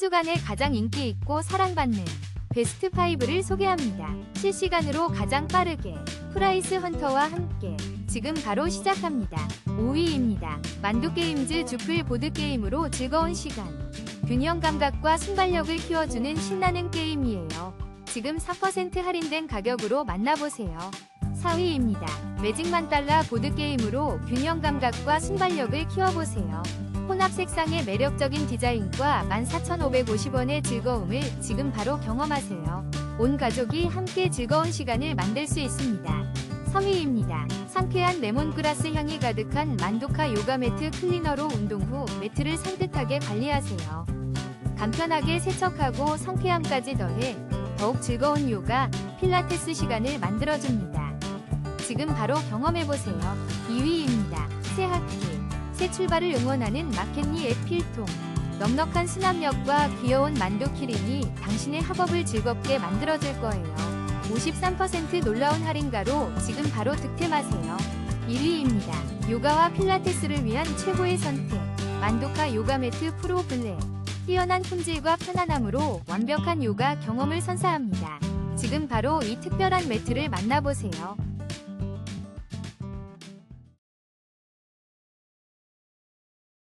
주간에 가장 인기 있고 사랑받는 베스트 5를 소개합니다. 실시간으로 가장 빠르게 프라이스 헌터와 함께 지금 바로 시작합니다. 5위입니다. 만두게임즈 주플 보드게임으로 즐거운 시간. 균형 감각과 순발력을 키워주는 신나는 게임이에요. 지금 4% 할인된 가격으로 만나보세요. 4위입니다. 매직만 달러 보드게임으로 균형 감각과 순발력을 키워보세요. 혼합 색상의 매력적인 디자인과 14,550원의 즐거움을 지금 바로 경험하세요. 온 가족이 함께 즐거운 시간을 만들 수 있습니다. 3위입니다. 상쾌한 레몬그라스 향이 가득한 만두카 요가 매트 클리너로 운동 후 매트를 산뜻하게 관리하세요. 간편하게 세척하고 상쾌함까지 더해 더욱 즐거운 요가, 필라테스 시간을 만들어줍니다. 지금 바로 경험해보세요. 2위입니다. 출발을 응원하는 마켓니 앱 필통. 넉넉한 수납력과 귀여운 만두 키링이 당신의 학업을 즐겁게 만들어줄 거예요. 53% 놀라운 할인가로 지금 바로 득템하세요. 1위입니다. 요가와 필라테스를 위한 최고의 선택. 만도카 요가 매트 프로 블랙. 뛰어난 품질과 편안함으로 완벽한 요가 경험을 선사합니다. 지금 바로 이 특별한 매트를 만나보세요.